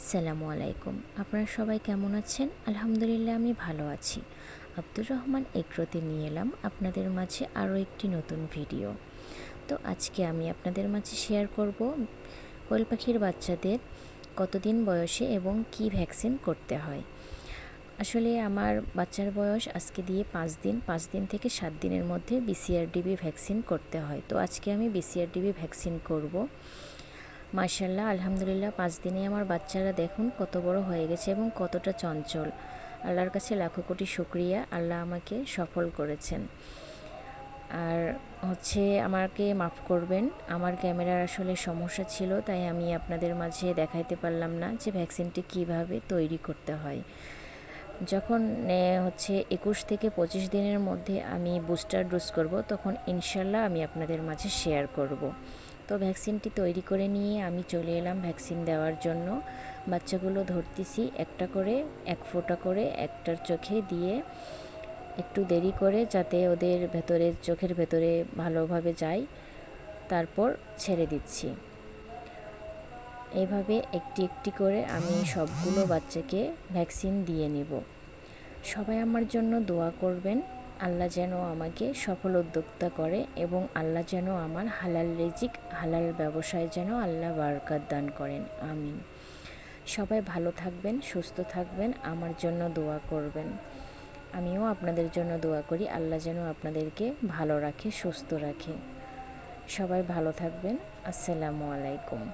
আসসালামু আলাইকুম। আপনারা সবাই কেমন আছেন? আলহামদুলিল্লাহ, আমি ভালো আছি। আব্দুর রহমান এগ্রোতে নিয়ে এলাম আপনাদের মাঝে আরও একটি নতুন ভিডিও। তো আজকে আমি আপনাদের মাঝে শেয়ার করব কোয়েল পাখির বাচ্চাদের কতদিন বয়সে এবং কি ভ্যাকসিন করতে হয়। আসলে আমার বাচ্চার বয়স আজকে দিয়ে পাঁচ দিন পাঁচ দিন থেকে সাত দিনের মধ্যে বিসিআরডিবি ভ্যাকসিন করতে হয়। তো আজকে আমি বিসিআরডিবি ভ্যাকসিন করব। মার্শাল্লাহ আলহামদুলিল্লাহ, পাঁচ দিনে আমার বাচ্চারা দেখুন কত বড় হয়ে গেছে এবং কতটা চঞ্চল। আল্লাহর কাছে লাখো কোটি শুক্রিয়া, আল্লাহ আমাকে সফল করেছেন। আর হচ্ছে আমাকে মাফ করবেন, আমার ক্যামেরার আসলে সমস্যা ছিল, তাই আমি আপনাদের মাঝে দেখাইতে পারলাম না যে ভ্যাকসিনটি কীভাবে তৈরি করতে হয়। যখন হচ্ছে একুশ থেকে পঁচিশ দিনের মধ্যে আমি বুস্টার ডোজ করব, তখন ইনশাল্লাহ আমি আপনাদের মাঝে শেয়ার করব। তো ভ্যাকসিনটি তৈরি করে নিয়ে আমি চলে এলাম ভ্যাকসিন দেওয়ার জন্য। বাচ্চাগুলো ধরতেছি একটা করে, এক ফোঁটা করে একটার চোখে দিয়ে একটু দেরি করে যাতে ওদের ভেতরে, চোখের ভেতরে ভালোভাবে যায়। তারপর ছেড়ে দিচ্ছি। এইভাবে একটি একটি করে আমি সবগুলো বাচ্চাকে ভ্যাকসিন দিয়ে নিব। সবাই আমার জন্য দোয়া করবেন। আল্লাহ যেন আমাকে সফল উদ্যোক্তা করে এবং আল্লাহ যেন আমার হালাল রেজিক, হালাল ব্যবসায় যেন আল্লাহ বারকাত দান করেন। আমিন। সবাই ভালো থাকবেন, সুস্থ থাকবেন, আমার জন্য দোয়া করবেন। আমিও আপনাদের জন্য দোয়া করি, আল্লাহ যেন আপনাদেরকে ভালো রাখে, সুস্থ রাখে। সবাই ভালো থাকবেন। আসসালামু আলাইকুম।